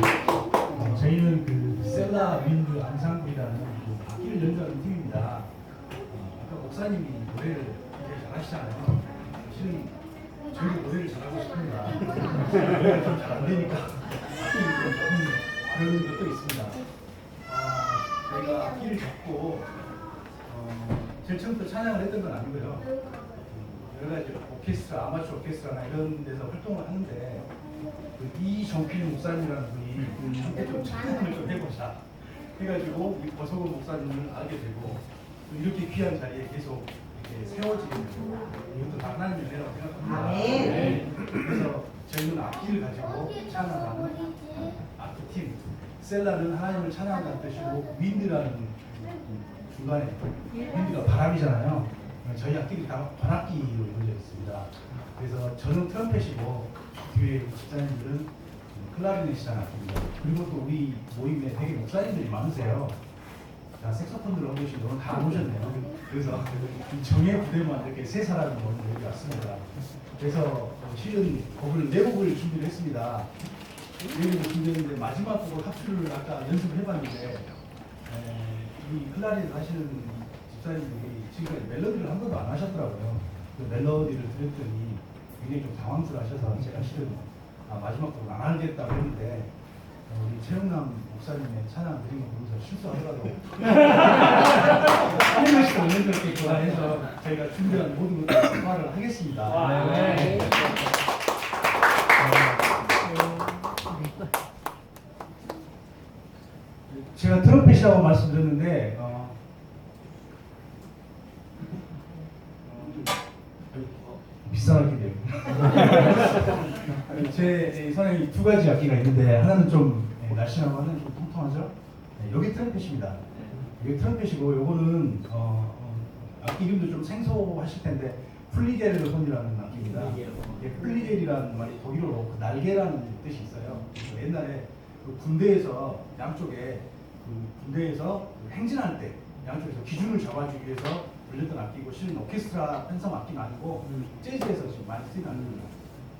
어, 저희는 그 셀라 윈드 안상구이라는 그 악기를 연주하는 팀입니다. 어, 아까 목사님이 노래를 되게 잘하시잖아요. 실은 저희도 노래를 잘하고 싶습니다. 노래가 좀 잘 안 되니까 악기를 좀 조금 그런 것도 있습니다. 아, 저희가 악기를 잡고 어, 제일 처음부터 찬양을 했던 건 아니고요. 여러 가지 오케스트라, 아마추어 오케스트라나 이런 데서 활동을 하는데 그 이정필 목사님이라는 분이 함께 좀 찬양을 좀 해보자 해가지고 이 버석원 목사님을 알게 되고 또 이렇게 귀한 자리에 계속 이렇게 세워지게 되고 이것도 다 하나님의 은혜라고 생각합니다. 아멘. 네. 그래서 저희는 악기를 가지고 찬양하는 악기팀 셀라는 하나님을 찬양한다는 뜻이고 윈드라는 중간에 윈드가 바람이잖아요. 저희 악기들이 다 관악기로 이루어져 있습니다. 그래서 저는 트럼펫이고 뒤에 집사님들은 클라리넷이라는 악기입니다. 그리고 또 우리 모임에 되게 목사님들이 많으세요. 자, 색소폰들 오신 분은 다 오셨네요. 그래서 이 정예 부대만 이렇게 세 사람이 오늘 여기 왔습니다. 그래서 어, 실은 곡을 네 곡을 준비를 했습니다. 네 곡을 준비했는데 마지막 곡을 합주를 아까 연습을 해봤는데 에, 이 클라리넷 하시는 집사님들이 지금까지 멜로디를 한 번도 안 하셨더라고요. 그 멜로디를 들었더니 굉장히 좀 당황스러워 하셔서 제가 실은 아, 마지막 곡을 안 하겠다고 했는데 어, 우리 최영남 목사님의 찬양 드린 거 보면서 실수하더라도 한 명씩 연결되게 교환해서 저희가 준비한 모든 것들 소화를 하겠습니다. 네. 제가 트럼펫이라고 말씀드렸는데 어, 어, 비싼 악기네요. 제 손에 이두 가지 악기가 있는데 하나는 좀 예, 날씬하고 하나는 좀 통통하죠. 네, 여기 트럼펫입니다. 이게 트럼펫이고 요거는 어, 어, 악기 이름도 좀 생소하실 텐데 플리게르혼이라는 악기입니다. 이게 플리겔이라는 말이 독일어로 그 날개라는 뜻이 있어요. 옛날에 그 군대에서 양쪽에 그 군대에서 그 행진할 때 양쪽에서 기준을 잡아주기 위해서 불렸던 악기고 실은 오케스트라 편성 악기는 아니고 재즈에서 지금 많이 쓰이는 악기입니다.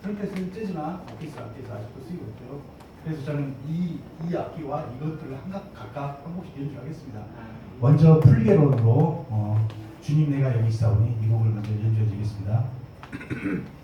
트럼펫은 재즈나 오케스트라 악기에서 아직도 쓰이고 있고요. 그래서 저는 이, 이 악기와 이것들을 한각 각각 한 곡씩 연주하겠습니다. 먼저 풀게로로 어, 주님 내가 여기 있사오니 이 곡을 먼저 연주해 드리겠습니다.